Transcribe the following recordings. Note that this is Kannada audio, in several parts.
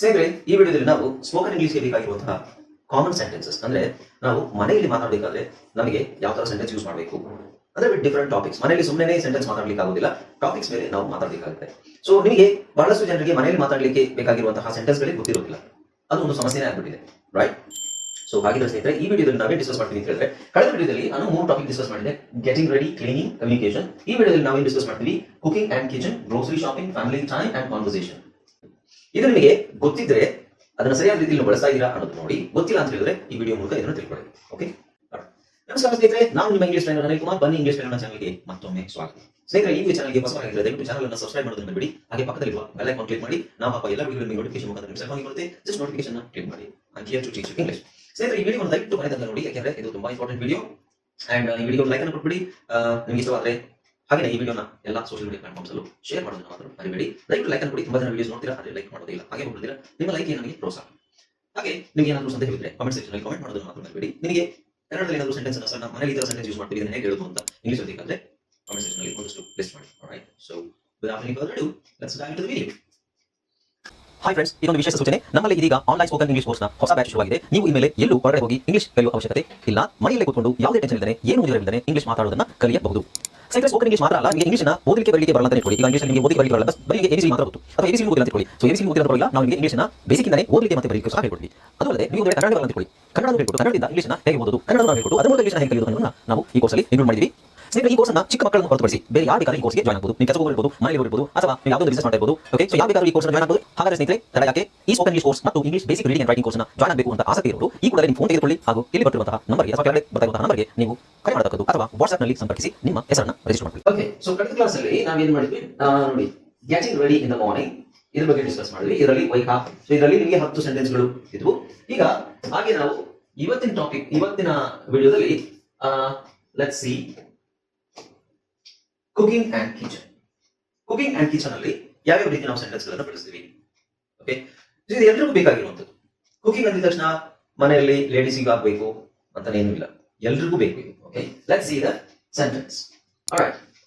ಸ್ನೇಹಿತರೆ, ಈ ವಿಡಿಯೋದಲ್ಲಿ ನಾವು ಸ್ಪೋಕನ್ ಇಂಗ್ಲಿಷ್ಗೆ ಬೇಕಾಗಿರುವಂತಹ ಕಾಮನ್ ಸೆಂಟೆನ್ಸಸ್ ಅಂದ್ರೆ ನಾವು ಮನೆಯಲ್ಲಿ ಮಾತಾಡಬೇಕಾದ್ರೆ ನಮಗೆ ಯಾವ ತರ ಸೆಂಟೆನ್ಸ್ ಯೂಸ್ ಮಾಡಬೇಕು, ಅಂದ್ರೆ ವಿತ್ ಡಿಫರೆಂಟ್ ಟಾಪಿಕ್ಸ್ ಮನೆಯಲ್ಲಿ ಸುಮ್ಮನೆ ಸೆಂಟೆನ್ಸ್ ಮಾತಾಡ್ಲಿಕ್ಕೆ ಆಗೋದಿಲ್ಲ ಟಾಪಿಕ್ಸ್ ಮೇಲೆ ನಾವು ಮಾತಾಡಬೇಕಾಗುತ್ತೆ. ಸೊ ನಿಮಗೆ ಬಹಳಷ್ಟು ಜನರಿಗೆ ಮನೆಯಲ್ಲಿ ಮಾತಾಡಲಿಕ್ಕೆ ಬೇಕಾಗಿರುವಂತಹ ಸೆಂಟೆನ್ಸ್ ಗಳಿಗೆ ಗೊತ್ತಿರೋದಿಲ್ಲ. ಅದು ಒಂದು ಸಮಸ್ಯೆನೇ ಆಗ್ಬಿಟ್ಟಿದೆ ರೈಟ್ ಸೊ ಹಾಗಿದ್ರೆ ಸ್ನೇಹಿತರೆ, ಈ ವಿಡಿಯೋದಲ್ಲಿ ನಾವೇ ಡಿಸ್ಕಸ್ ಮಾಡ್ತೀವಿ ಅಂತ ಹೇಳಿದ್ರೆ, ಕಳೆದ ವಿಡಿಯೋದಲ್ಲಿ ನಾನು ಮೂರು ಟಾಪಿಕ್ ಡಿಸ್ಕಸ್ ಮಾಡಿದೆ ಗೆಟಿಂಗ್ ರೆಡಿ ಕ್ಲೀನಿಂಗ್ ಕಮ್ಯುನಿಕೇಶನ್ ಈ ವಿಡಿಯೋದಲ್ಲಿ ನಾವೇನು ಡಿಸ್ಕಸ್ ಮಾಡ್ತೀವಿ? Cooking and kitchen grocery shopping family time and conversation ಇದು ನಿಮಗೆ ಗೊತ್ತಿದ್ರೆ ಅದನ್ನ ಸರಿಯಾದ ರೀತಿಯಲ್ಲಿ ಬಳಸ್ತಾ ಇದ್ದೀರಾ ಅನ್ನೋದು ನೋಡಿ. ಗೊತ್ತಿಲ್ಲ ಅಂತ ಹೇಳಿದ್ರೆ ಈ ವಿಡಿಯೋ ಮೂಲಕ ಇದನ್ನು ತಿಳ್ಕೊಳ್ಳಿ. ಓಕೆ ನಮಸ್ಕಾರ ಸ್ನೇಹಿತರೆ, ನಾನು ನಿಮ್ಮ ಇಂಗ್ಲಿಷ್ ಟ್ರೈನರ್ ಅನಿಲ್ ಕುಮಾರ್. ಬನ್ನಿ ಇಂಗ್ಲಿಷ್ ಟ್ರೈನರ್ ಚಾನಲ್ಗೆ ಮತ್ತೊಮ್ಮೆ ಸ್ವಾಗತ. ಸ್ನೇಹಿತರೆ, ಈ ಚಾನಲ್ಗೆ ಹೊಸವಾಗಿದ್ರೆ ದಯವಿಟ್ಟು ಚಾನಲ್ ಅನ್ನು ಸಬ್ಸ್ಕ್ರೈಬ್ ಮಾಡೋದನ್ನ ಬಿಡಿ. ಹಾಗೆ ಪಕ್ಕದಲ್ಲಿರುವ ಬೆಲ್ ಐಕಾನ್ ಕ್ಲಿಕ್ ಮಾಡಿ. ನಾವು ಹಾಕುವ ಎಲ್ಲ ವಿಡಿಯೋ ನಿಮಗೆ ನೋಟಿಫಿಕೇಶನ್ ಮುಖಾಂತರ ನಿಮ್ಮ ಸೆಲ್ ಬರುತ್ತೆ ಜಸ್ಟ್ ನೋಟಿಫಿಕೇಶನ್ ಕ್ಲಿಕ್ ಮಾಡಿ. I here to teach English ಸ್ನೇಹಿತರೆ, ಈ ವಿಡಿಯೋ ದಯವಿಟ್ಟು ಮನೆ ತನಕ ನೋಡಿ. ಯಾಕೆಂದ್ರೆ ಇದು ತುಂಬಾ ಇಂಪಾರ್ಟೆಂಟ್ ವಿಡಿಯೋ ಅಂಡ್ ಈ ವಿಡಿಯೋ ಲೈಕ್ ಅನ್ನು ಕೊಟ್ಬಿಡಿ. ನಿಮಗೆ ನಿಮ್ಗೆ ಇಷ್ಟವಾದ್ರೆ ಹಾಗೆ ಈ ವಿಡಿಯೋನ ಎಲ್ಲ ಸೋಷಿಯಲ್ ಮೀಡಿಯಾ ಪ್ಲಾಟ್ಫಾರ್ಮ್ಸ್ ಅಲ್ಲೂ ಶೇರ್ ಮಾಡೋದನ್ನ ಮಾತ್ರ ಮರಿಬೇಡಿ. ಟು ಲೈಕ್ ಅನ್ನು ಕೊಡಿ. ತುಂಬಾ ಜನ ವಿಡಿಯೋಸ್ ನೋಡ್ತೀರಾ ಆದರೆ ಲೈಕ್ ಮಾಡೋದಿಲ್ಲ ಹಾಗೆ ಹೋಗ್ಬಿಡ್ತೀರಾ ನಿಮ್ಮ ಲೈಕ್ ನನಗೆ ಪ್ರೋತ್ಸಾಹ. ಹಾಗೆ ನಿಮಗೆ ಏನಾದರೂ ಸಂದೇಹವಿದ್ರೆ ಕಾಮೆಂಟ್ ಸೆಕ್ಷನ್ ಅಲ್ಲಿ ಕಾಮೆಂಟ್ ಮಾಡೋದನ್ನ ಮಾತ್ರ ಮರಿಬೇಡಿ. ನಿಮಗೆ ಕನ್ನಡದಲ್ಲಿ ಏನಾದರೂ ಸೆಂಟೆನ್ಸ್ ಅನ್ನ ಸಣ್ಣ ಮನೇಲಿ ಈ ಸೆಂಟೆನ್ಸ್ ಯೂಸ್ ಮಾಡ್ತೀವಿ ಇದನ್ನ ಹೇಗೆ ಹೇಳೋದು ಅಂತ ಇಂಗ್ಲಿಷ್ ಅಲ್ಲಿ ಬೇಕಾದ್ರೆ ಕಾಮೆಂಟ್ ಸೆಕ್ಷನ್ ಅಲ್ಲಿ ಒಂದಷ್ಟು ಪ್ಲೇಸ್ ಮಾಡಿ. Right so without any further do let's dive to the video hi friends ಇದೊಂದು ವಿಶೇಷ ಸೂಚನೆ. ನಮ್ಮಲ್ಲಿ ಇದೀಗ ಆನ್ಲೈನ್ ಸ್ಪೋಕನ್ ಇಂಗ್ಲಿಷ್ ಕೋರ್ಸ್ನ ಹೊಸ ಬ್ಯಾಚ್ ಶುರುವಾಗಿದೆ ನೀವು ಇನ್ಮೇಲೆ ಎಲ್ಲೂ ಹೊರಗಡೆ ಹೋಗಿ ಇಂಗ್ಲಿಷ್ ಕಲಿಯುವ ಅವಶ್ಯಕತೆ ಇಲ್ಲ. ಮನೆಯಲ್ಲೇ ಕೂತ್ಕೊಂಡು ಯಾವುದೇ ಟೆನ್ಷನ್ ಇಲ್ಲದೆ ಏನು ಮುಗಿದಿರಲಿಲ್ಲದೆ ಇಂಗ್ಲಿಷ್ ಮಾತಾಡೋದನ್ನ ಕಲಿಯಬಹುದು. ಸ್ನೇಹಿತರೆ ಸ್ಪೋಕನ್ ಇಂಗ್ಲಿಷ್ ಮಾತ್ರ ಅಲ್ಲ, ನಿಮಗೆ ಇಂಗ್ಲಿಷ್ನ ಓದಲಿಕ್ಕೆ ಬರಲಿಕ್ಕೆ ಬರಲ್ಲ ಅಂತ ಇಟ್ಕೊಳ್ಳಿ. ಈಗ ಇಂಗ್ಲಿಷ್ ನಿಮಗೆ ಓದಿ ಬರಲಿಕ್ಕೆ ಬರಲ್ಲ ಬರೀ ಎಬಿಸಿ ಮಾತ್ರ ಗೊತ್ತು. ಅಥವಾ ಎಬಿಸಿ ಓದಿಲ್ಲ ಅಂತ ಇಟ್ಕೊಳ್ಳಿ. ಸೊ ಎಬಿಸಿ ಓದಿಲ್ಲ ಅಂತ ನಾವು ನಿಮಗೆ ಇಂಗ್ಲಿಷ್ನ ಬೇಸಿಕ್ ಇಂದಾನೆ ಓದಲಿಕ್ಕೆ ಮತ್ತೆ ಬರಲಿಕ್ಕೆ ಸಹ ಹೇಳ್ಕೊಡ್ತೀವಿ. ಅದು ಅಲ್ಲದೆ ನೀವು ಕನ್ನಡ ಬರಲ್ಲ ಅಂತ ಇಟ್ಕೊಳ್ಳಿ. ಕನ್ನಡ ಹೇಳ್ಕೊಟ್ಟು, ಕನ್ನಡದಿಂದ ಇಂಗ್ಲಿಷ್ನ ಹೇಗೆ ಓದೋದು? ಕನ್ನಡ ಹೇಳ್ಕೊಟ್ಟು, ಅದರ ಮೂಲಕ ಇಂಗ್ಲಿಷ್ನ ಹೇಗೆ ಕಲಿಯೋದು ನಾವು ಈ ಕೋರ್ಸಲ್ಲಿ ಇನ್ಕ್ಲೂಡ್ ಮಾಡಿದ್ದೀವಿ ಸ್ನೇಹಿತರೆ ಈ ಕೋರ್ಸ್ ಕೋರ್ಸ್ನ ಚಿಕ್ಕ ಮಕ್ಕಳನ್ನು ಹೊರತುಪಡಿಸಿ ಬೇರೆ ಯಾರು ಬೇಕಾದ್ರೂ ಈ ಕೋರ್ಸ್ಗೆ ಜಾಯ್ನ್ ಆಗಬಹುದು ನೀವು ಕೆಲಸ ಹೋಗಿರ್ಬೋದು ಮನೆಯಲ್ಲಿ ಹೋಗಿರ್ಬೋದು ಅಥವಾ ನೀವು ಯಾವುದೋ ಬಿಸಿನೆಸ್ ಮಾಡ್ತಾ ಇರ್ಬೋದು. ಓಕೆ ಸೊ ಯಾವ ಬೇಕಾದ್ರೂ ಈ ಕೋರ್ಸ್ ಜಾಯ್ನ್ ಆಗಬಹುದು ಹಾಗಾದ್ರೆ ಸ್ನೇಹಿತರೆ ತಡ ಯಾಕೆ ಈ ಸ್ಪೋಕನ್ ಇಂಗ್ಲಿಷ್ ಕೋರ್ಸ್ ಮತ್ತು English basic reading and writing ಕೋರ್ಸ್ನ ಜಾಯ್ನ್ ಆಗಬೇಕು ಅಂತ ಆಸಕ್ತಿ ಇರೋರು ಈ ಕೂಡಲೇ ನಿಮ್ಮ ಫೋನ್ ತೆಗೆದುಕೊಳ್ಳಿ ಹಾಗೂ ಇಲ್ಲಿ ಬರ್ತಿರುವಂತಹ ನಂಬರ್ಗೆ ಅಥವಾ ಕೆಳಗಡೆ ಬರ್ತಾ ಇರುವಂತಹ ನಂಬರ್ಗೆ ನೀವು ಕರೆ ಮಾಡತಕ್ಕದ್ದು ಅಥವಾ ವಾಟ್ಸ್ಆಪ್ನಲ್ಲಿ ಸಂಪರ್ಕಿಸಿ ನಿಮ್ಮ ಹೆಸರನ್ನ ರಿಜಿಸ್ಟರ್ ಮಾಡ್ಕೊಳ್ಳಿ. ಓಕೆ ಸೊ ಕಳೆದ ಕ್ಲಾಸ್ ಅಲ್ಲಿ ಏನು ಮಾಡಿದ್ವಿ? ನೋಡಿ getting ready in the morning ಇದ್ರ ಬಗ್ಗೆ ಡಿಸ್ಕಸ್ ಮಾಡಿದ್ವಿ. ಇದರಲ್ಲಿ ವೈಕ್ ಹಾಫ್ ಸೊ ಇದರಲ್ಲಿ ನಿಮಗೆ ಹತ್ತು ಸೆಂಟೆನ್ಸ್ಗಳು ಇದ್ವು. ಈಗ ಹಾಗೆ ನಾವು ಇವತ್ತಿನ ಟಾಪಿಕ್ ಇವತ್ತಿನ ವಿಡಿಯೋದಲ್ಲಿ let see cooking and kitchen cooking and kitchen ಅಲ್ಲಿ ಯಾವ್ಯಾವ ರೀತಿ ನಾವು ಸೆಂಟೆನ್ಸ್ ಗಳನ್ನ ಬಳಸ್ತೀವಿ? ಓಕೆ ಇದು ಎಲ್ರಿಗೂ ಬೇಕಾಗಿರುವಂಥದ್ದು. ಕುಕಿಂಗ್ ಅಂದ ತಕ್ಷಣ ಮನೆಯಲ್ಲಿ ಲೇಡೀಸಿಗೆ ಆಗ್ಬೇಕು ಅಂತ ಏನೂ ಇಲ್ಲ. ಎಲ್ರಿಗೂ ಬೇಕು. Okay let's see the sentence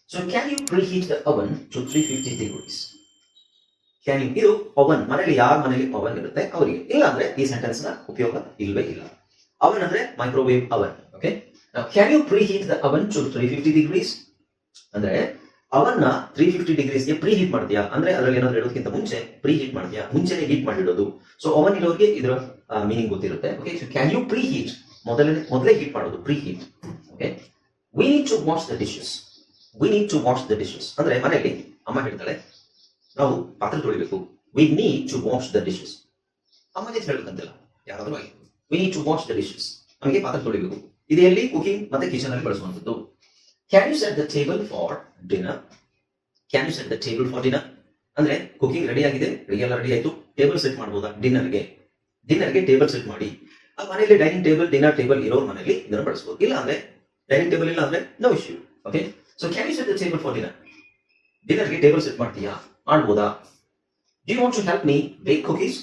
so can you preheat the oven to three fifty degrees can you ಇದು ಅವನ್ ಮನೆಯಲ್ಲಿ ಯಾರ ಮನೆಯಲ್ಲಿ ಅವನ್ ಇರುತ್ತೆ ಅವರಿಗೆ. ಇಲ್ಲ ಅಂದ್ರೆ ಈ ಸೆಂಟೆನ್ಸ್ನ ಉಪಯೋಗ ಇಲ್ವೇ ಇಲ್ಲ. ಅವನ್ ಅಂದ್ರೆ microwave oven okay can you preheat the oven to three fifty degrees ಅಂದ್ರೆ ಅವನ್ನ ತ್ರೀ ಫಿಫ್ಟಿ ಡಿಗ್ರೀಸ್ಗೆ ಪ್ರೀ ಹೀಟ್ ಮಾಡ್ತೀಯಾ? ಅಂದ್ರೆ ಅದ್ರಲ್ಲಿ ಏನಾದ್ರು ಇಡೋದಕ್ಕಿಂತ ಮುಂಚೆ ಪ್ರೀ ಹೀಟ್ ಮಾಡ್ತೀಯಾ? ಮುಂಚೆನೆ ಹೀಟ್ ಮಾಡಿಡೋದು. ಸೊ ಅವನ್ ಇರೋರಿಗೆ ಇದರ ಮೀನಿಂಗ್ ಗೊತ್ತಿರುತ್ತೆ. Okay can you preheat ಮೊದಲೇ ಮೊದಲೇ ಹೀಟ್ ಮಾಡೋದು preheat okay we need to wash the dishes we need to wash the dishes ಅಂದ್ರೆ ಮನೆಯಲ್ಲಿ ಅಮ್ಮ ಹೇಳ್ತಾಳೆ, ನಾವು ಪಾತ್ರೆ ತೊಳಿಬೇಕು. We need to wash the dishes ಅಮ್ಮಗೆ ಹೇಳಬೇಕಂತಿಲ್ಲ ಯಾರಾದ್ರೂ ಆಗಿ we need to wash the dishes ನಮಗೆ ಪಾತ್ರೆ ತೊಳಿಬೇಕು. ಇದೆಯಲ್ಲಿ ಕುಕಿಂಗ್ ಮತ್ತೆ ಕಿಚನ್ ಅಲ್ಲಿ ಬಳಸುವಂಥದ್ದು. Can you set the table for dinner can you set the table for dinner ಅಂದ್ರೆ ಕುಕಿಂಗ್ ರೆಡಿ ಆಗಿದೆ ಎಲ್ಲ ರೆಡಿ ಆಯ್ತು. ಟೇಬಲ್ ಸೆಟ್ ಮಾಡ್ಬೋದಾ? ಡಿನ್ನರ್ಗೆ ಡಿನ್ನರ್ಗೆ ಟೇಬಲ್ ಸೆಟ್ ಮಾಡಿ. ಆ ಮನೆಯಲ್ಲಿ ಡೈನಿಂಗ್ ಟೇಬಲ್ ಡಿನ್ನರ್ ಟೇಬಲ್ ಇರೋರ್ ಮನೆಯಲ್ಲಿ ಇದನ್ನು ಬಳಸಬಹುದು ಇಲ್ಲ ಅಂದ್ರೆ ಡೈನಿಂಗ್ ಟೇಬಲ್ ಇಲ್ಲ ಅಂದ್ರೆ no issue okay so can you set the table for dinner ಡಿನ್ನರ್ಗೆ table set ಮಾಡ್ತೀಯಾ? ಮಾಡ್ಬೋದಾ? Do want to help me bake cookies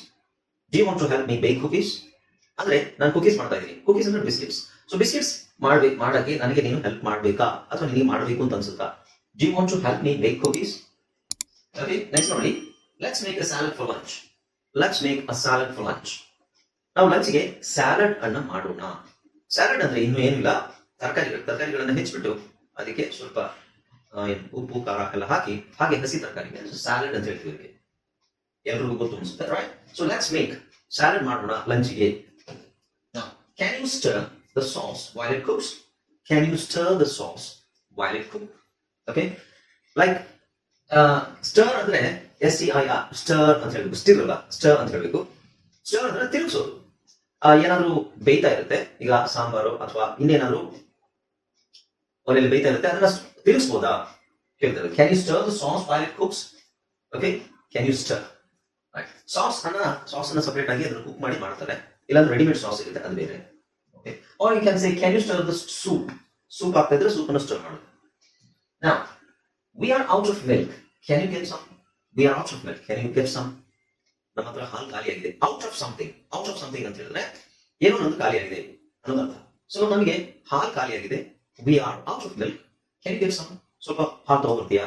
do want to help me bake cookies ಅಂದ್ರೆ ನಾನು ಕುಕೀಸ್ ಮಾಡ್ತಾ ಇದ್ದೀನಿ. ಕುಕೀಸ್ ಅಂದ್ರೆ ಬಿಸ್ಕೆಟ್ಸ್ ಸೊ ಬಿಸ್ಕೆಟ್ಸ್ ಮಾಡ್ಬೇಕು ಮಾಡಕ್ಕೆ ನನಗೆ ನೀನು ಹೆಲ್ಪ್ ಮಾಡ್ಬೇಕಾ? ಅಥವಾ ನಿನಗೆ ಮಾಡಬೇಕು ಅಂತ ಅನ್ಸುತ್ತಾ? G want to help me make cookies okay next ನೋಡಿ. Let's make a salad for lunch let's make a salad for lunch ನಾವು ಲಂಚ್ಗೆ ಸ್ಯಾಲಡ್ ಅನ್ನ ಮಾಡೋಣ. ಸ್ಯಾಲಡ್ ಅಂದ್ರೆ ಇನ್ನು ಏನಿಲ್ಲ. ತರಕಾರಿಗಳು ತರಕಾರಿಗಳನ್ನ ಹೆಚ್ಚಿಬಿಟ್ಟು ಅದಕ್ಕೆ ಸ್ವಲ್ಪ ಉಪ್ಪು, ಖಾರ ಎಲ್ಲ ಹಾಕಿ, ಹಾಗೆ ಹಸಿ ತರಕಾರಿ. ಸ್ಯಾಲಡ್ ಅಂತ ಹೇಳ್ತೀವಿ ಎಲ್ರಿಗೂ ಗೊತ್ತು ಅನ್ಸುತ್ತೆ right so let's make salad ಮಾಡೋಣ ಲಂಚ್ಗೆ can you stir the sauce while it cooks? Can you stir the sauce while it cook okay like stir ಅಂದ್ರೆ S C I R stir ಅಂತ ಹೇಳ್ಬೇಕು. ಸ್ಟಿರ್ ಅಲ್ಲ ಸ್ಟರ್ ಅಂತ ಹೇಳ್ಬೇಕು. ಸ್ಟರ್ ಅಂದ್ರೆ ತಿರುಗಿಸೋದು ಏನಾದ್ರು ಬೇಯ್ತಾ ಇರುತ್ತೆ, ಈಗ ಸಾಂಬಾರು ಅಥವಾ ಇನ್ನೇನಾದ್ರು ಒಲೆಯಲ್ಲಿ ಬೇಯ್ತಾ ಇರುತ್ತೆ, ಅದನ್ನ ತಿರುಗಿಸ್ಬೋದಾ ಕೇಳ್ತಾರೆ. Can you stir sauce it cooks okay can you stir sauce ಅನ್ನ ಸಾಸ್ ಅನ್ನ ಸಪರೇಟ್ ಆಗಿ ಅದನ್ನು ಕುಕ್ ಮಾಡಿ ಮಾಡ್ತಾರೆ. ಇಲ್ಲಾಂದ್ರೆ ರೆಡಿಮೇಡ್ ಸಾಸ್ ಇರುತ್ತೆ ಅದು ಬೇರೆ. Okay. Are you can say can you stir the soup soup ಆಗ್ತಾ ಇದ್ರೆ ಸೂಪ್ ಅನ್ನ ಸ್ಟರ್ ಮಾಡೋದು ನಾ we are out of milk can you get some we are out of milk can you get some ನಮ್ಮ ಹತ್ರ ಹಾಲು ಖಾಲಿಯಾಗಿದೆ. Out of something out of something ಅಂತ ಹೇಳಿದ್ರೆ ಏನೋ ಒಂದು ಖಾಲಿಯಾಗಿದೆ. ಅನ್ನೋದು ಅರ್ಥ. ಸೊ ನಮಗೆ ಹಾಲು ಖಾಲಿಯಾಗಿದೆ. We are out of milk can get some ಸ್ವಲ್ಪ ಹಾಲು ತಗೋಬರ್ತೀಯಾ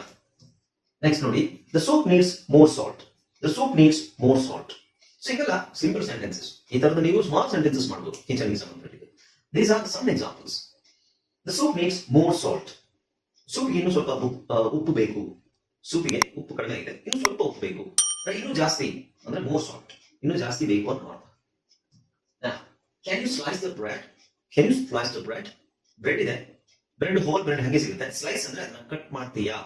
ನೆಕ್ಸ್ಟ್ ನೋಡಿ. The soup needs more salt the soup needs more salt so ಈಗೆಲ್ಲ ಸಿಂಪಲ್ ಸೆಂಟೆನ್ಸಸ್ ಈ ತರದ ನೀವು ಸ್ಮಾಲ್ ಸೆಂಟೆನ್ಸಸ್ ಮಾಡಬಹುದು ಕಿಚನ್ಗೆ ಸಂಬಂಧಪಟ್ಟಿದೆ these are some examples The soup needs more salt soup ಇನ್ನೂ ಸ್ವಲ್ಪ ಉಪ್ಪು ಬೇಕು. ಸೂಪಿಗೆ ಉಪ್ಪು ಕಡಿಮೆ ಇದೆ ಇನ್ನು ಸ್ವಲ್ಪ ಉಪ್ಪು ಬೇಕು. ಇನ್ನೂ ಜಾಸ್ತಿ, ಅಂದ್ರೆ ಮೋರ್ ಸಾಲ್ಟ್ ಇನ್ನೂ ಜಾಸ್ತಿ ಬೇಕು ಅಂತ ಮಾಡ್ತಾರೆ can you slice the bread can you slice the bread bread ಇದೆ. ಬ್ರೆಡ್ ಹೋಲ್ ಬ್ರೆಡ್ ಹಂಗೆ ಸಿಗುತ್ತೆ. ಸ್ಲೈಸ್ ಅಂದ್ರೆ ಅದನ್ನ ಕಟ್ ಮಾಡ್ತೀಯಾ?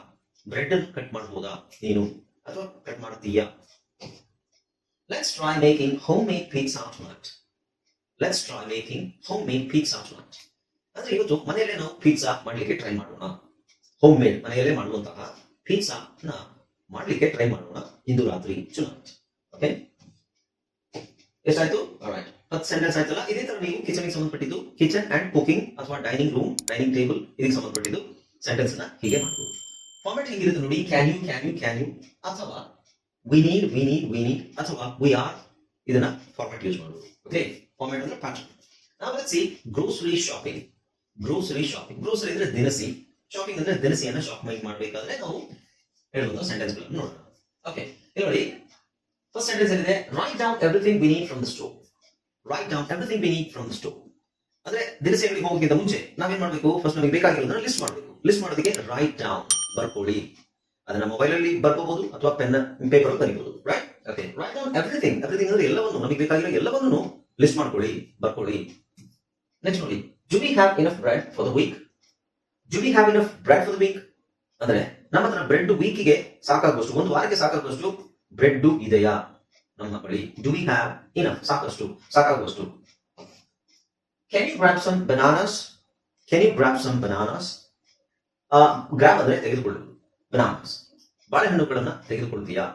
ಬ್ರೆಡ್ ಅನ್ನು ಕಟ್ ಮಾಡ್ಬೋದಾ ನೀನು? ಅಥವಾ ಕಟ್ ಮಾಡ್ತೀಯಾ? Let's try making homemade pizza tonight let's try making homemade pizza tonight ಅಂದ್ರೆ ಇವತ್ತು ಮನೆಯಲ್ಲೇ ನಾವು ಪಿಜ್ಜಾ ಮಾಡ್ಲಿಕ್ಕೆ ಟ್ರೈ ಮಾಡೋಣ. ಹೋಮ್ ಮೇಡ್ ಮನೆಯಲ್ಲೇ ಮಾಡುವಂತಹ ಪಿಜ್ಜಾ ನ ಮಾಡ್ಲಿಕ್ಕೆ ಟ್ರೈ ಮಾಡೋಣ ಇಂದು ರಾತ್ರಿ ಟುನೈಟ್ ಓಕೆ ಎಷ್ಟಾಯ್ತು? ರೈಟ್ ಹತ್ತು ಸೆಂಟೆನ್ಸ್ ಆಯ್ತಲ್ಲ? ಇದೇ ತರ ನೀವು ಕಿಚನ್ ಸಂಬಂಧಪಟ್ಟಿದ್ದು ಕಿಚನ್ ಅಂಡ್ ಕುಕಿಂಗ್ ಅಥವಾ ಡೈನಿಂಗ್ ರೂಮ್ ಡೈನಿಂಗ್ ಟೇಬಲ್ ಇದಕ್ಕೆ ಸಂಬಂಧಪಟ್ಟಿದ್ದು ಸೆಂಟೆನ್ಸ್ನ ಹೀಗೆ ಮಾಡಬಹುದು ಫಾರ್ಮೆಟ್ ಹೇಗಿರುತ್ತೆ ನೋಡಿ? Can you can you can you ಅಥವಾ we need we need we need ಅಥವಾ ವಿ ಆರ್ ಇದನ್ನ ಫಾರ್ಮೆಟ್ ಯೂಸ್ ಮಾಡಬಹುದು ಓಕೆ ಫಾರ್ಮೆಟ್ ಅಂದ್ರೆ ಪ್ಯಾಟರ್ನ್ ನಾವು see grocery shopping grocery shopping grocery ಅಂದ್ರೆ ದಿನಸಿ. ಶಾಪಿಂಗ್ ಅಂದ್ರೆ ದಿನಸಿಯನ್ನ ಶಾಪಿಂಗ್ ಮಾಡಬೇಕಾದ್ರೆ ನಾವು ಹೇಳುವಂತ ಸೆಂಟೆನ್ಸ್ಗಳನ್ನು ನೋಡೋಣ ಓಕೆ ನೋಡಿ. ಫಸ್ಟ್ ಸೆಂಟೆನ್ಸ್ ಏನಿದೆ? Write down everything we need from the store write down everything we need from the store ಅಂದ್ರೆ ದಿನಸಿ ಅಂಗಡಿಗೆ ಹೋಗೋಕ್ಕಿಂತ ಮುಂಚೆ ನಾವೇನ್ ಮಾಡ್ಬೇಕು? ಫಸ್ಟ್ ನಮಗೆ ಬೇಕಾಗಿರೋದನ್ನ ಲಿಸ್ಟ್ ಮಾಡಬೇಕು. ಲಿಸ್ಟ್ ಮಾಡೋದಕ್ಕೆ ರೈಟ್ ಡೌನ್ ಬರ್ಕೊಳ್ಳಿ. ಅದನ್ನ ಮೊಬೈಲ್ ಅಲ್ಲಿ ಬರ್ಕೋಬಹುದು ಅಥವಾ pen paper ಬರೀಬಹುದು. Right okay write down everything everything ಅಂದ್ರೆ ಎಲ್ಲವನ್ನು. ನಮಗೆ ಬೇಕಾಗಿರೋ ಎಲ್ಲವನ್ನು ಲಿಸ್ಟ್ ಮಾಡ್ಕೊಳ್ಳಿ, ಬರ್ಕೊಳ್ಳಿ. ನೆಕ್ಸ್ಟ್ ನೋಡಿ do we have enough bread for the week do we have enough bread for the week ಅಂದ್ರೆ ನಮ್ಮ ಹತ್ರ ಬ್ರೆಡ್ ವೀಕಿಗೆ ಸಾಕಾಗುವಷ್ಟು, ಒಂದು ವಾರಕ್ಕೆ ಸಾಕಾಗುವಷ್ಟು ಬ್ರೆಡ್ ಇದೆಯಾ? ನಮ್ಮ ಬಳಿ ಡು ವಿ ಹ್ಯಾವ್ ಇನಫ್ ಸಾಕಷ್ಟು, ಸಾಕಾಗುವಷ್ಟು. Can you grab some bananas can you grab some bananas grab ಅಂದ್ರೆ ತೆಗೆದುಕೊಳ್ಳುವುದು. ಬನಾನಸ್ ಬಾಳೆಹಣ್ಣುಗಳನ್ನ ತೆಗೆದುಕೊಳ್ತೀಯಾ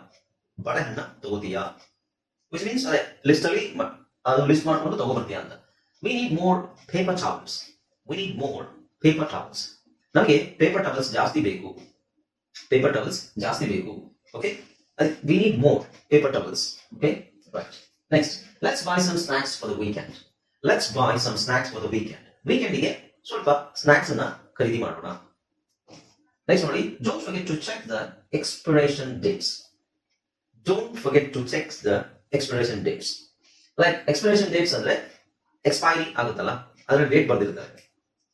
ಬಾಳೆಹಣ್ಣ ತಗೋತೀಯಾ? ವಿಚ್ ಮೀನ್ಸ್ ಅದೇ ಲಿಸ್ಟ್ ಅಲ್ಲಿ ಮ- ಅದು ಲಿಸ್ಟ್ ಮಾಡ್ಕೊಂಡು ತಗೋಬರ್ತೀಯಾ ಅಂತ. We need more paper towels we need more paper towels ನಮಗೆ ಪೇಪರ್ ಟವಲ್ಸ್ ಜಾಸ್ತಿ ಬೇಕು. ಪೇಪರ್ ಟವಲ್ಸ್ ಜಾಸ್ತಿ ಬೇಕು. Okay we need more paper towels okay right next let's buy some snacks for the weekend let's buy some snacks for the weekend ವೀಕೆಂಡಿಗೆ ಸ್ವಲ್ಪ ಸ್ನಾಕ್ಸ್ ಅನ್ನ ಖರೀದಿ ಮಾಡೋಣ. ನೆಕ್ಸ್ಟ್ ನೋಡಿ don't forget to check the expiration dates don't forget to check the expiration dates like expiration dates ಅಂದ್ರೆ ಎಕ್ಸ್ಪೈರಿ ಆಗುತ್ತಲ್ಲ? ಅದರ ಡೇಟ್ ಬರ್ದಿರ್ತಾರೆ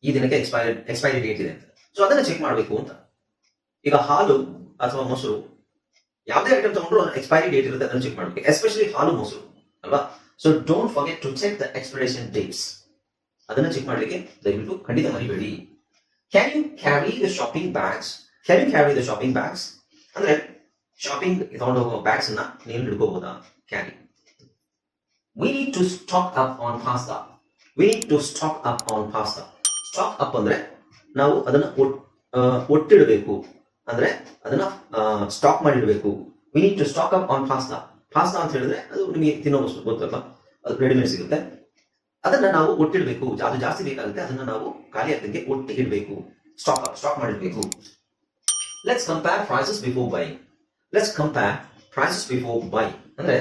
ಈ ದಿನಕ್ಕೆ ಎಕ್ಸ್ಪೈರಿ ಎಕ್ಸ್ಪೈರಿ ಡೇಟ್ ಇದೆ ಅಂತ. ಸೊ ಅದನ್ನ ಚೆಕ್ ಮಾಡಬೇಕು ಅಂತ. ಈಗ ಹಾಲು ಅಥವಾ ಮೊಸರು, ಯಾವುದೇ ಐಟಮ್ ತಗೊಂಡ್ರು ಎಕ್ಸ್ಪೈರಿ ಡೇಟ್ ಇರುತ್ತೆ, ಅದನ್ನ ಚೆಕ್ ಮಾಡಬೇಕು. ಎಸ್ಪೆಷಲಿ ಹಾಲು, ಮೊಸರು, ಅಲ್ವಾ? So don't forget to check the expiration dates ಅದನ್ನ ಚೆಕ್ ಮಾಡಲಿಕ್ಕೆ ದಯವಿಟ್ಟು ಖಂಡಿತ ಮರಿಬೇಡಿ. Can you carry the shopping bags can you carry the shopping bags ಅಂದ್ರೆ ಶಾಪಿಂಗ್ ತಗೊಂಡು ಹೋಗೋ ಬ್ಯಾಗ್ಸ್ ಅನ್ನ ನೀನು ಹಿಡ್ಕೋಬಹುದಾ we need to stock up on pasta we need to stock up on pasta stock up ಅಂದ್ರೆ ನಾವು ಅದನ್ನ ಒಟ್ಟಿಡಬೇಕು. ಅಂದ್ರೆ ಅದನ್ನ stock ಮಾಡಿಡಬೇಕು. We need to stock up on pasta pasta ಅಂತ ಹೇಳಿದ್ರೆ ಅದು ನಿಮಗೆ ತಿನ್ನೋ ವಸ್ತು ಗೊತ್ತಲ್ಲ ಅದು ರೆಡಿಮೇಡ್ ಸಿಗುತ್ತೆ. ಅದನ್ನ ನಾವು ಒಟ್ಟಿಡಬೇಕು. ಅದು ಜಾಸ್ತಿ ಬೇಕಾಗುತ್ತೆ, ಅದನ್ನ ನಾವು ಖಾಲಿ ಆಗ್ದಂಗೆ ಒಟ್ಟಿ ಇಡಬೇಕು. Stock up stock ಮಾಡಿಡಬೇಕು. Let's compare prices before buy let's compare prices before buy ಅಂದ್ರೆ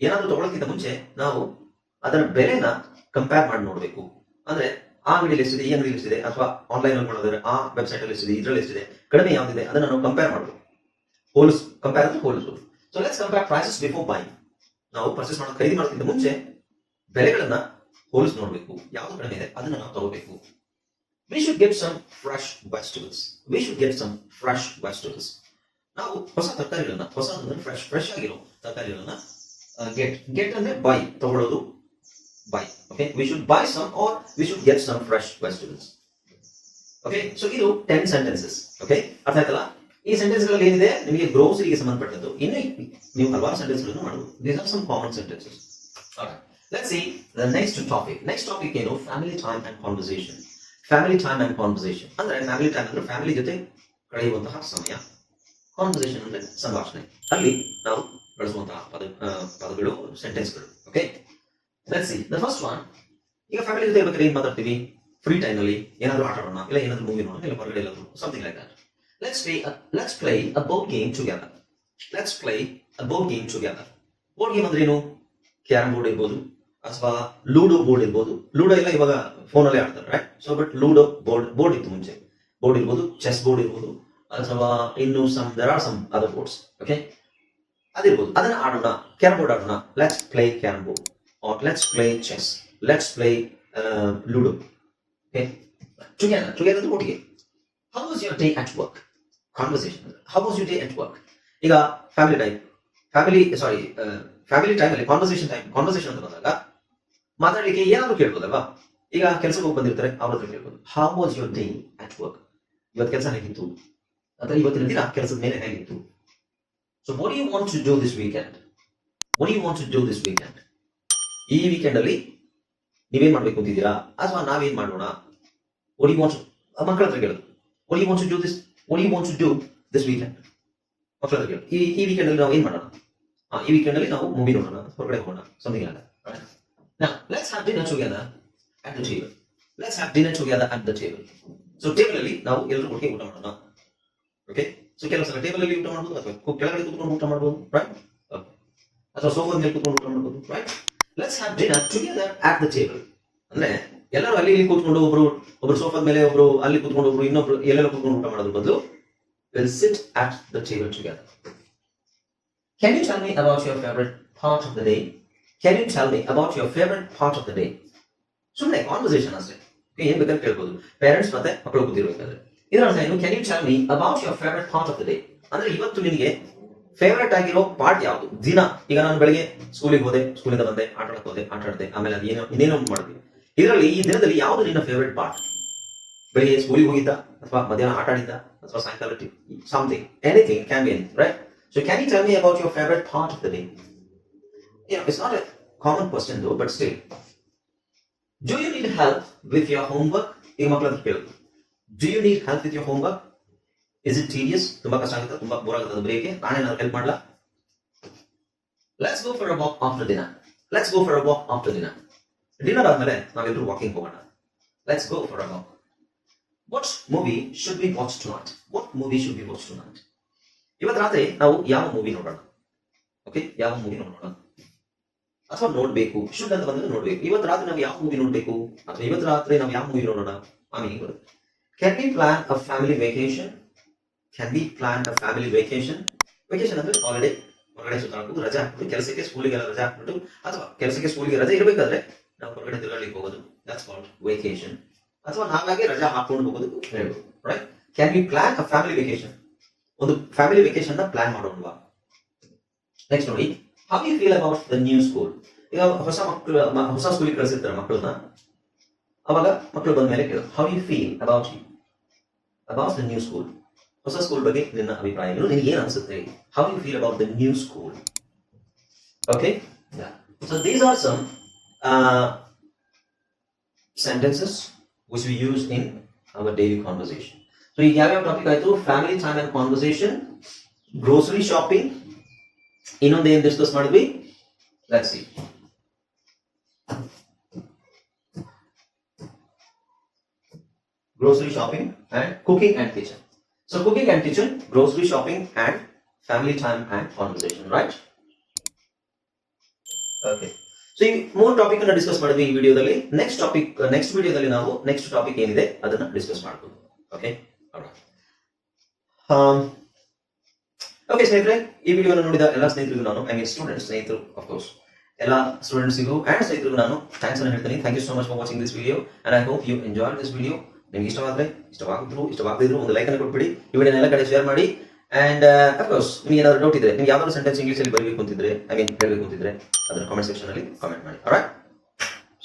ಏನಾದ್ರೂ ತಗೊಳಕ್ಕಿಂತ ಮುಂಚೆ ನಾವು ಅದರ ಬೆಲೆನ ಕಂಪೇರ್ ಮಾಡಿ ನೋಡಬೇಕು. ಅಂದ್ರೆ ಆ ಅಂಗಡಿಯಲ್ಲಿ ಎಷ್ಟಿದೆ, ಈ ಅಂಗಡಿಯಲ್ಲಿ ಎಷ್ಟಿದೆ, ಅಥವಾ ಆನ್ಲೈನ್ ಅಲ್ಲಿ ಮಾಡಿದ್ರೆ ಆ ವೆಬ್ಸೈಟ್ ಅಲ್ಲಿ ಎಷ್ಟಿದೆ, ಇದರಲ್ಲಿ ಎಷ್ಟಿದೆ, ಕಡಿಮೆ ಯಾವ್ದಿದೆ, ಅದನ್ನ ನಾವು ಕಂಪೇರ್ ಮಾಡಬೇಕು. ಹೋಲ್ಸ್ ಕಂಪೇರ್ ಅಂದ್ರೆ ಹೋಲಿಸೋದು so let's compare prices before buy ನಾವು ಪರ್ಚೇಸ್ ಮಾಡೋದು ಖರೀದಿ ಮಾಡೋಕ್ಕಿಂತ ಮುಂಚೆ ಬೆಲೆಗಳನ್ನ ಹೋಲಿಸ್ ನೋಡಬೇಕು. ಯಾವ್ದು ಕಡಿಮೆ ಇದೆ, ಅದನ್ನ ನಾವು ತಗೋಬೇಕು. We should get some fresh vegetables we should get some fresh vegetables ನಾವು ಹೊಸ ತರಕಾರಿಗಳನ್ನ, ಹೊಸ ಫ್ರೆಶ್ ಫ್ರೆಶ್ ಆಗಿರೋ ತರಕಾರಿಗಳನ್ನ ಗೆಟ್ ಗೆಟ್ ಅಂದ್ರೆ ಬೈ ತಗೊಳ್ಳೋದು buy okay we should buy some or we should get some fresh vegetables okay so ಇದು ಟೆನ್ ಸೆಂಟೆನ್ಸಸ್ ಓಕೆ ಅರ್ಥ ಆಯ್ತಲ್ಲ? ಈ ಸೆಂಟೆನ್ಸ್ಗಳಲ್ಲಿ ಏನಿದೆ? ನಿಮಗೆ ಗ್ರೋಸರಿಗೆ ಸಂಬಂಧಪಟ್ಟದ್ದು. ಇನ್ನು ನೀವು ಹಲವಾರು ಸೆಂಟೆನ್ಸ್ಗಳನ್ನು ಮಾಡಬಹುದು these are some common sentences let's see the next topic next topic ಏನು? Family time and conversation family time and conversation ಅಂದ್ರೆ ಫ್ಯಾಮಿಲಿ ಟೈಮ್ ಅಂದ್ರೆ ಫ್ಯಾಮಿಲಿ ಜೊತೆ ಕಳೆಯುವಂತಹ ಸಮಯ. ಕಾನ್ವರ್ಸೇಷನ್ ಅಂದ್ರೆ ಸಂಭಾಷಣೆ. ಅಲ್ಲಿ ನಾವು ಬಳಸುವಂತಹ ಪದ ಪದಗಳು ಸೆಂಟೆನ್ಸ್ಗಳು okay let's see the first one ಈಗ ಫ್ಯಾಮಿಲಿ ಜೊತೆ ಇರ್ಬೇಕಾದ್ರೆ ಏನ್ ಮಾತಾಡ್ತೀವಿ? ಫ್ರೀ ಟೈಮ್ ಅಲ್ಲಿ ಏನಾದ್ರು ಆಟ ಆಡೋಣ, ಇಲ್ಲ ಏನಾದ್ರು ಮೂವಿ ನೋಡೋಣ, ಇಲ್ಲ ಹೊರಗಡೆ ಎಲ್ಲಾದ್ರು something like that let's play let's play a board game together let's play a board game together board game ಅಂದ್ರೆ ಏನು? ಕ್ಯಾರಮ್ ಬೋರ್ಡ್ ಇರ್ಬೋದು, ಅಥವಾ ಲೂಡೋ ಬೋರ್ಡ್ ಇರ್ಬೋದು. ಲೂಡೋ ಎಲ್ಲ ಇವಾಗ ಫೋನ್ ಅಲ್ಲೇ ಆಡ್ತಾರೆ right so but ludo board board ಇತ್ತು ಮುಂಚೆ. ಬೋರ್ಡ್ ಇರ್ಬೋದು ಚೆಸ್ ಬೋರ್ಡ್ ಇರ್ಬೋದು, ಅಥವಾ ಇನ್ನು some other or some other boards okay ಅದಿರ್ಬೋದು. ಅದನ್ನ ಆಡೋಣ. ಕ್ಯಾರಮ್ ಬೋರ್ಡ್ ಆಡೋಣ. Let's play carrom board. Or let's play chess let's play ludo okay together together ಒಟ್ಟಿಗೆ. How was your day at work conversation how was your day at work ಈಗ family time family sorry family ಟೈಮಲ್ಲಿ ಕಾನ್ವರ್ಸೇಷನ್ ಟೈಮ್ ಕಾನ್ವರ್ಸೇಷನ್ ಅಂತ ಬಂದಾಗ ಮಾತಾಡಲಿಕ್ಕೆ ಏನಾದ್ರು ಕೇಳ್ಬೋದಲ್ವಾ? ಈಗ ಕೆಲಸಕ್ಕೆ ಹೋಗಿ ಬಂದಿರ್ತಾರೆ. ಅವ್ರ ಹತ್ರ ಕೇಳ್ಬೋದು. How was your day at work ಇವತ್ತು ಕೆಲಸ ಹೇಗಿತ್ತು? ಅಥವಾ ಇವತ್ತಿನ ದಿನ ಕೆಲಸದ ಮೇಲೆ ಹೇಗಿತ್ತು? So what you want to do this weekend what you want to do this weekend ಈ ವೀಕೆಂಡ್ ಅಲ್ಲಿ ನೀವೇನ್ ಮಾಡ್ಬೇಕು ಅಂತಿದ್ದೀರಾ? ಅಥವಾ ನಾವೇನ್ ಮಾಡೋಣ? ವಾಟ್ ಯು ವಾಂಟ್ ಮಕ್ಕಳ ಹತ್ರ ಕೇಳೋದು what you want to do this what you want to do this weekend ಮಕ್ಕಳ ಹತ್ರ ಕೇಳೋದು ಈ ಈ ವೀಕೆಂಡ್ ಅಲ್ಲಿ ನಾವು ಏನ್ ಮಾಡೋಣ? ಈ ವೀಕೆಂಡ್ ಅಲ್ಲಿ ನಾವು ಮೂವಿ ನೋಡೋಣ, ಹೊರಗಡೆ ಹೋಗೋಣ ಸಮಥಿಂಗ್ ಅಲ್ಲ now, let's have dinner together at the table. Let's have dinner together at the table. So table ಅಲ್ಲಿ ನಾವು ಎಲ್ಲರೂ ಒಟ್ಟಿಗೆ ಊಟ ಮಾಡೋಣ. ಓಕೆ ಸೊ ಕೆಲವು ಸಲ ಟೇಬಲ್ ಅಲ್ಲಿ ಊಟ ಮಾಡಬಹುದು ಅಥವಾ ಕೆಳಗಡೆ ಕೂತ್ಕೊಂಡು ಊಟ ಮಾಡಬಹುದು ರೈಟ್ ಅಥವಾ ಸೋಫಾದ ಮೇಲೆ ಕುತ್ಕೊಂಡು ಊಟ ಮಾಡಬಹುದು right let's have dinner together at the table ಅಂದ್ರೆ ಎಲ್ಲರೂ ಅಲ್ಲಿ ಇಲ್ಲಿ ಕೂತ್ಕೊಂಡು ಒಬ್ರು ಒಬ್ರು ಸೋಫಾದ ಮೇಲೆ, ಒಬ್ರು ಅಲ್ಲಿ ಕೂತ್ಕೊಂಡು, ಒಬ್ರು ಇನ್ನೊಬ್ರು ಎಲ್ಲೆಲ್ಲ ಕೂತ್ಕೊಂಡು ಊಟ ಮಾಡೋದ್ರ ಬದಲು will sit at the table together can you tell me about your favourite part of the day can you tell me about your favourite part of the day ಸುಮ್ಮನೆ ಕಾನ್ವರ್ಸೇಷನ್ ಅಷ್ಟೇ. ಏನ್ ಬೇಕಾದ್ರೆ ಕೇಳ್ಬೋದು. ಪೇರೆಂಟ್ಸ್ ಮತ್ತೆ ಮಕ್ಕಳು ಕೂತಿರ್ಬೇಕಾದ್ರೆ. ಇದರ ಅರ್ಥ ಏನು? Can you tell me about your favourite part of the day ಅಂದ್ರೆ ಇವತ್ತು ನಿನಗೆ ಫೇವರೇಟ್ ಆಗಿರೋ ಪಾರ್ಟ್ ಯಾವುದು? ದಿನ. ಈಗ ನಾನು ಬೆಳಗ್ಗೆ ಸ್ಕೂಲಿಗೆ ಹೋದೆ ಸ್ಕೂಲಿಂದ ಬಂದೆ ಆಟ ಆಡಕ್ ಹೋದೆ ಆಟ ಆಡದೆ ಆಮೇಲೆ ಅದು ಏನೋ ಇನ್ನೇನೋ ಮಾಡಿದ್ವಿ ಇದರಲ್ಲಿ ಈ ದಿನದಲ್ಲಿ ಯಾವುದು ನಿನ್ನ ಫೇವರೇಟ್ ಪಾರ್ಟ್ ಬೆಳಿಗ್ಗೆ ಸ್ಕೂಲಿಗೆ ಹೋಗಿದ್ದ, ಅಥವಾ ಮಧ್ಯಾಹ್ನ ಆಟ ಆಡಿದ್ದ, ಅಥವಾ ಸಾಯಂಕಾಲ something anything can be anything right so can you tell me about your favourite part of the day it's not a common question but still do you need help with with home work ಈಗ ಮಕ್ಕಳ ಹತ್ರ ಕೇಳೋದು do you need help with your homework is it tedious ತುಂಬಾ ಕಷ್ಟ ಆಗುತ್ತೆ, ತುಂಬಾ ಬೋರ್ ಆಗುತ್ತೆ ಬರೆಯಕ್ಕೆ ನಾನೇನಾದ್ರು ಹೆಲ್ಪ್ ಮಾಡಲ್ಲ let's go for a walk after dinner let's go for a walk after ದಿನ ಡಿನ್ನರ್ ಆದ್ಮೇಲೆ ನಾವೆಲ್ಲರೂ ವಾಕಿಂಗ್ ಹೋಗೋಣ. Let's go for a walk what movie should be watch tonight what movie should be watch tonight ಇವತ್ತು ರಾತ್ರಿ ನಾವು ಯಾವ ಮೂವಿ ನೋಡೋಣ? ಓಕೆ ಯಾವ ಮೂವಿ ನೋಡೋಣ? ಅಥವಾ ನೋಡಬೇಕು? ಶುಡ್ ಅಂತ ಬಂದ್ರೆ ನೋಡ್ಬೇಕು. ಇವತ್ತು ರಾತ್ರಿ ನಾವು ಯಾವ ಮೂವಿ ನೋಡಬೇಕು? ಅಥವಾ ಇವತ್ತು ರಾತ್ರಿ ನಾವು ಯಾವ ಮೂವಿ ನೋಡೋಣ? ಆ ಮೀನಿಂಗ್ ಬರುತ್ತೆ. Can be plan a family vacation can be plan a family vacation vacation ಅಂದ್ರೆ ಹಾಲಿಡೇ ಹೊರಗಡೆ ಸುತ್ತಾಡ್ಬೇಕು ರಜೆ ಹಾಕ್ಬಿಟ್ಟು ಕೆಲಸಕ್ಕೆ ಸ್ಕೂಲಿಗೆಲ್ಲ ರಜೆ ಹಾಕ್ಬಿಟ್ಟು, ಅಥವಾ ಕೆಲಸಕ್ಕೆ ಸ್ಕೂಲಿಗೆ ರಜೆ ಇರಬೇಕಾದ್ರೆ ನಾವು ಹೊರಗಡೆ ತಿರುಗಾಡ್ಲಿಕ್ಕೆ ಹೋಗೋದು. ದಟ್ಸ್ ಕಾಲ್ಡ್ ವೇಕೇಶನ್ ಅಥವಾ ನಾವಾಗೆ ರಜೆ ಹಾಕೊಂಡು ಹೋಗೋದು. ಹೇಳ್ಬೋದು right can be plan a family vacation ಒಂದು ಫ್ಯಾಮಿಲಿ ವೇಕೇಶನ್ನ ಪ್ಲಾನ್ ಮಾಡೋಣವಾ? ನೆಕ್ಸ್ಟ್ ನೋಡಿ how you feel about the new school ಈಗ ಹೊಸ ಮಕ್ಕಳು ಹೊಸ ಸ್ಕೂಲಿಗೆ ಕಳಿಸಿರ್ತಾರೆ ಮಕ್ಕಳನ್ನ. ಅವಾಗ ಮಕ್ಕಳು ಬಂದ ಮೇಲೆ ಕೇಳು how you feel about you about the new school ಹೊಸ ಸ್ಕೂಲ್ ಬಗ್ಗೆ ನಿನ್ನ ಅಭಿಪ್ರಾಯಗಳು, ನಿನಗೆ ಏನು ಅನ್ಸುತ್ತೆ? How you feel about the new school okay so these are some sentences which we use in our daily conversation so ಈಗ ಯಾವ್ಯಾವ ಟಾಪಿಕ್ ಆಯ್ತು? Family time and conversation grocery shopping ಇನ್ನೊಂದು ಏನ್ ಡಿಸ್ಕಸ್ ಮಾಡಿದ್ವಿ? Let's see grocery shopping and cooking and kitchen. So, cooking and kitchen, grocery shopping and family time and conversation, right? Okay. So ಈ ಮೂರು ಟಾಪಿಕ್ ಅನ್ನ ಡಿಸ್ಕಸ್ ಮಾಡಿದ್ವಿ ಈ ವಿಡಿಯೋದಲ್ಲಿ ನೆಕ್ಸ್ಟ್ ಟಾಪಿಕ್ ನೆಕ್ಸ್ಟ್ ವಿಡಿಯೋದಲ್ಲಿ ನಾವು ನೆಕ್ಸ್ಟ್ ಟಾಪಿಕ್ ಏನಿದೆ ಅದನ್ನ ಡಿಸ್ಕಸ್ ಮಾಡಬಹುದು ಓಕೆ ಓಕೆ ಸ್ನೇಹಿತರೆ, ಈ ವಿಡಿಯೋನ ನೋಡಿದ ಎಲ್ಲ ಸ್ನೇಹಿತರಿಗೂ ನಾನು ಐ ಮೀನ್ ಸ್ಟೂಡೆಂಟ್ ಸ್ನೇಹಿತರು ಅಫ್ಕೋರ್ಸ್ ಎಲ್ಲ ಸ್ಟೂಡೆಂಟ್ಸ್ಗೂ ಅಂಡ್ ಸ್ನೇಹಿತರಿಗೂ ನಾನು ಥ್ಯಾಂಕ್ಸ್ ಅನ್ನು ಹೇಳ್ತೀನಿ. Thank you so much for watching this video and I hope you enjoy this video ನಿಮ್ಗೆ ಇಷ್ಟವಾದ್ರೆ, ಇಷ್ಟವಾಗಿದ್ರು, ಇಷ್ಟವಾಗದಿದ್ರು ಒಂದು ಲೈಕ್ ಅನ್ನು ಕೊಟ್ಬಿಡಿ. ಈ ವಿಡಿಯೋನ ಎಲ್ಲ ಕಡೆ ಶೇರ್ ಮಾಡಿ. ಅಂಡ್ ಅಫ್ಕೋರ್ಸ್ ನಿಮ್ಗೆ ಏನಾದ್ರು ಡೌಟ್ ಇದ್ರೆ, ನಿಮ್ಗೆ ಯಾವ್ದಾದ್ರು ಸೆಂಟೆನ್ಸ್ ಇಂಗ್ಲಿಷ್ ಅಲ್ಲಿ ಬರಬೇಕು ಅಂತಿದ್ರೆ ಐ ಮೀನ್ ಹೇಳಬೇಕು ಅಂತಿದ್ರೆ, ಅದನ್ನ ಕಾಮೆಂಟ್ ಸೆಕ್ಷನ್ ಅಲ್ಲಿ ಕಾಮೆಂಟ್ ಮಾಡಿ.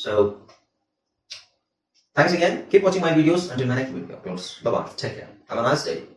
So thanks again keep watching my videos and course bye bye take care. Have a nice day.